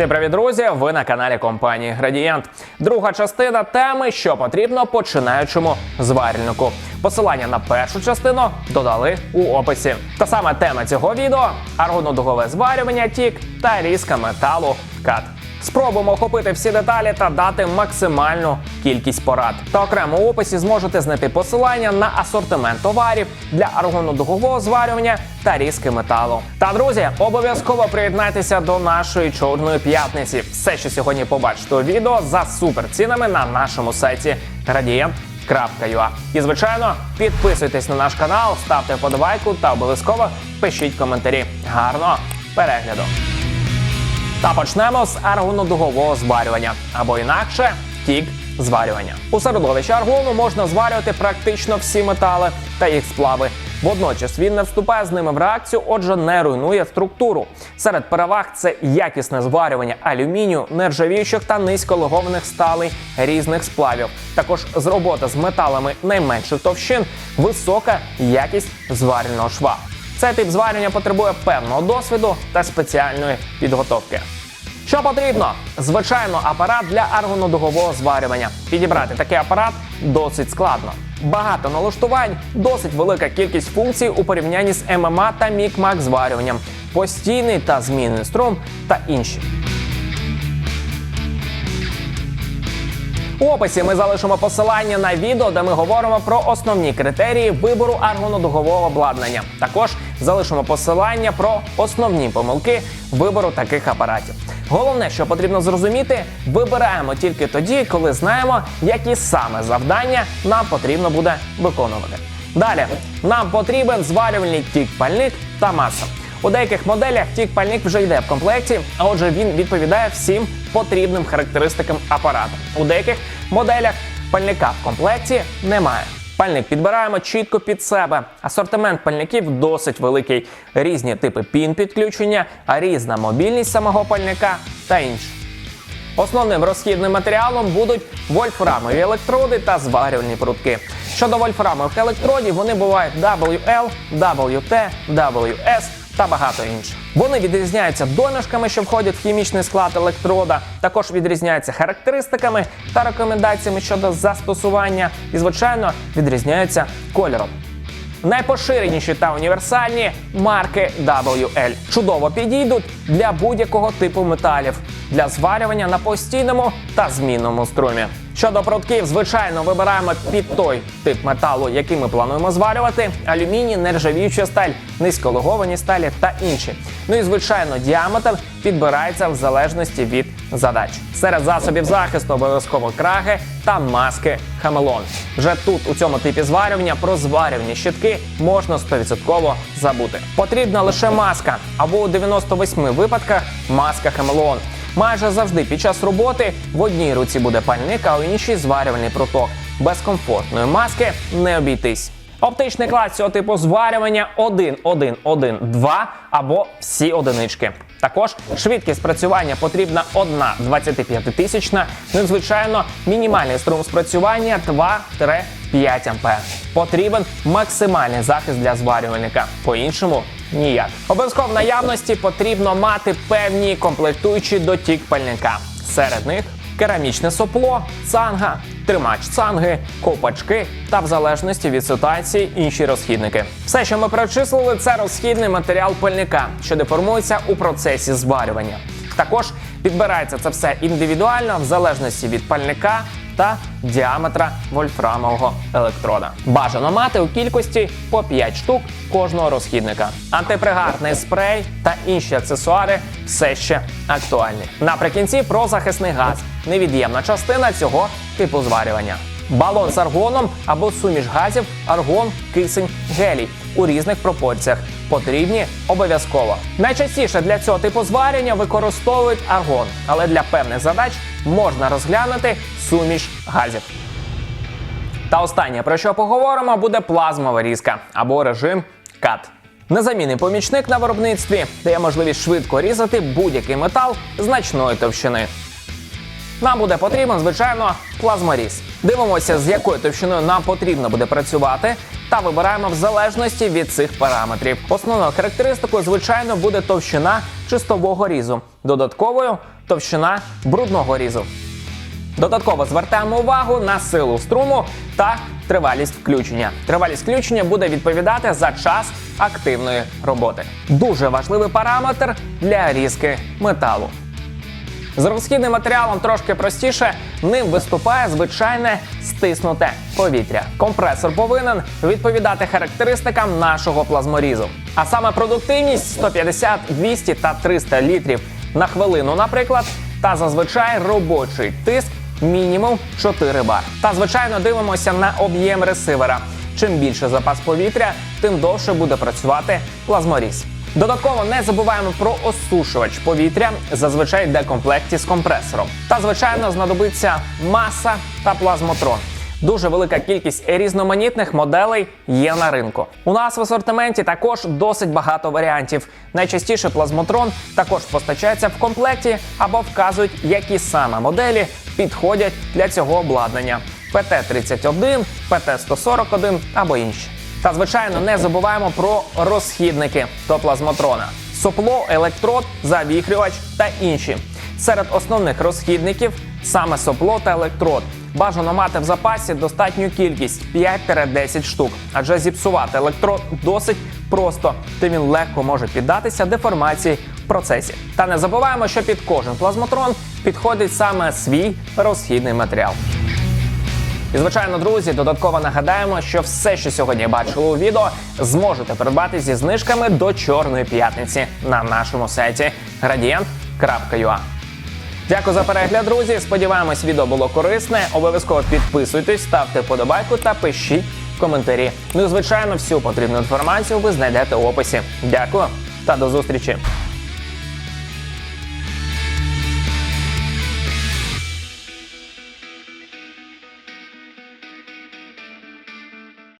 Всім привіт, друзі! Ви на каналі компанії Градієнт. Друга частина теми, що потрібно починаючому зварільнику. Посилання на першу частину додали у описі. Та саме тема цього відео аргонодугове зварювання тік та різка металу кат. Спробуємо охопити всі деталі та дати максимальну кількість порад. Та окремо у описі зможете знайти посилання на асортимент товарів для аргонодугового зварювання та різки металу. Та друзі, обов'язково приєднайтеся до нашої чорної п'ятниці. Все, що сьогодні побачите у відео за суперцінами на нашому сайті Gradient.ua. І звичайно, підписуйтесь на наш канал, ставте вподобайку та обов'язково пишіть коментарі. Гарного перегляду! Та почнемо з аргонодугового зварювання або інакше тік зварювання. У середовищі аргону можна зварювати практично всі метали та їх сплави. Водночас він не вступає з ними в реакцію, отже, не руйнує структуру. Серед переваг це якісне зварювання алюмінію, нержавіючих та низьколегованих сталей різних сплавів. Також з роботи з металами найменших товщин, висока якість зварювального шва. Цей тип зварювання потребує певного досвіду та спеціальної підготовки. Що потрібно? Звичайно, апарат для аргонодугового зварювання. Підібрати такий апарат досить складно. Багато налаштувань, досить велика кількість функцій у порівнянні з ММА та мікмак зварюванням, постійний та змінний струм та інші. Описі ми залишимо посилання на відео, де ми говоримо про основні критерії вибору аргонодугового обладнання. Також залишимо посилання про основні помилки вибору таких апаратів. Головне, що потрібно зрозуміти, вибираємо тільки тоді, коли знаємо, які саме завдання нам потрібно буде виконувати. Далі нам потрібен зварювальний тік-пальник та маса. У деяких моделях тік-пальник вже йде в комплекті, а отже, він відповідає всім потрібним характеристикам апарату. У деяких моделях пальника в комплекті немає. Пальник підбираємо чітко під себе. Асортимент пальників досить великий. Різні типи пін підключення, а різна мобільність самого пальника та інше. Основним розхідним матеріалом будуть вольфрамові електроди та зварювальні прутки. Щодо вольфрамових електродів, вони бувають WL, WT, WS та багато інших. Вони відрізняються домішками, що входять в хімічний склад електрода, також відрізняються характеристиками та рекомендаціями щодо застосування і, звичайно, відрізняються кольором. Найпоширеніші та універсальні марки WL чудово підійдуть для будь-якого типу металів для зварювання на постійному та змінному струмі. Щодо прутків, звичайно, вибираємо під той тип металу, який ми плануємо зварювати: алюміній, нержавіюча сталь, низьколеговані сталі та інші. Ну і звичайно, діаметр підбирається в залежності від задач. Серед засобів захисту обов'язково краги та маски Хамелон. Вже тут, у цьому типі зварювання, про зварювальні щитки можна 100% забути. Потрібна лише маска, або у 98 випадках маска Хамелон. Майже завжди під час роботи в одній руці буде пальник, а у іншій зварювальний проток. Без комфортної маски не обійтись. Оптичний клас цього типу зварювання 1, 1, 1, 2 або всі одинички. Також швидкість спрацювання потрібна 1 25 тисячна. Ну і звичайно, мінімальний струм спрацювання 2-5 А. Потрібен максимальний захист для зварювальника. По-іншому ніяк. Обов'язково в наявності потрібно мати певні комплектуючі до тік пальника. Серед них керамічне сопло, цанга, тримач цанги, ковпачки та в залежності від ситуації інші розхідники. Все, що ми перечислили, це розхідний матеріал пальника, що деформується у процесі зварювання. Також підбирається це все індивідуально в залежності від пальника та діаметра вольфрамового електрода. Бажано мати у кількості по 5 штук кожного розхідника. Антипригарний спрей та інші аксесуари все ще актуальні. Наприкінці про захисний газ невід'ємна частина цього типу зварювання. Балон з аргоном або суміш газів, аргон, кисень, гелій у різних пропорціях. Потрібні обов'язково. Найчастіше для цього типу зварення використовують аргон, але для певних задач можна розглянути суміш газів. Та останнє, про що поговоримо, буде плазмова різка або режим кат. Незамінний помічник на виробництві дає можливість швидко різати будь-який метал значної товщини. Нам буде потрібен, звичайно, плазморіз. Дивимося, з якою товщиною нам потрібно буде працювати, та вибираємо в залежності від цих параметрів. Основною характеристикою, звичайно, буде товщина чистового різу. Додатковою товщина брудного різу. Додатково звертаємо увагу на силу струму та тривалість включення. Тривалість включення буде відповідати за час активної роботи. Дуже важливий параметр для різки металу. З розхідним матеріалом трошки простіше, ним виступає звичайне стиснуте повітря. Компресор повинен відповідати характеристикам нашого плазморізу. А саме продуктивність 150, 200 та 300 літрів на хвилину, наприклад, та зазвичай робочий тиск мінімум 4 бар. Та звичайно дивимося на об'єм ресивера. Чим більше запас повітря, тим довше буде працювати плазморіз. Додатково не забуваємо про осушувач повітря, зазвичай йде в комплекті з компресором. Та звичайно знадобиться маса та плазмотрон. Дуже велика кількість різноманітних моделей є на ринку. У нас в асортименті також досить багато варіантів. Найчастіше плазмотрон також постачається в комплекті або вказують, які саме моделі підходять для цього обладнання: ПТ-31, ПТ-141 або інші. Та звичайно не забуваємо про розхідники до плазмотрона: сопло, електрод, завіхрювач та інші. Серед основних розхідників саме сопло та електрод. Бажано мати в запасі достатню кількість 5-10 штук, адже зіпсувати електрод досить просто, тим він легко може піддатися деформації в процесі. Та не забуваємо, що під кожен плазмотрон підходить саме свій розхідний матеріал. І звичайно, друзі, додатково нагадаємо, що все, що сьогодні бачили у відео, зможете придбати зі знижками до Чорної п'ятниці на нашому сайті gradient.ua. Дякую за перегляд, друзі. Сподіваємось, відео було корисне. Обов'язково підписуйтесь, ставте вподобайку та пишіть коментарі. Ну і звичайно, всю потрібну інформацію ви знайдете в описі. Дякую та до зустрічі.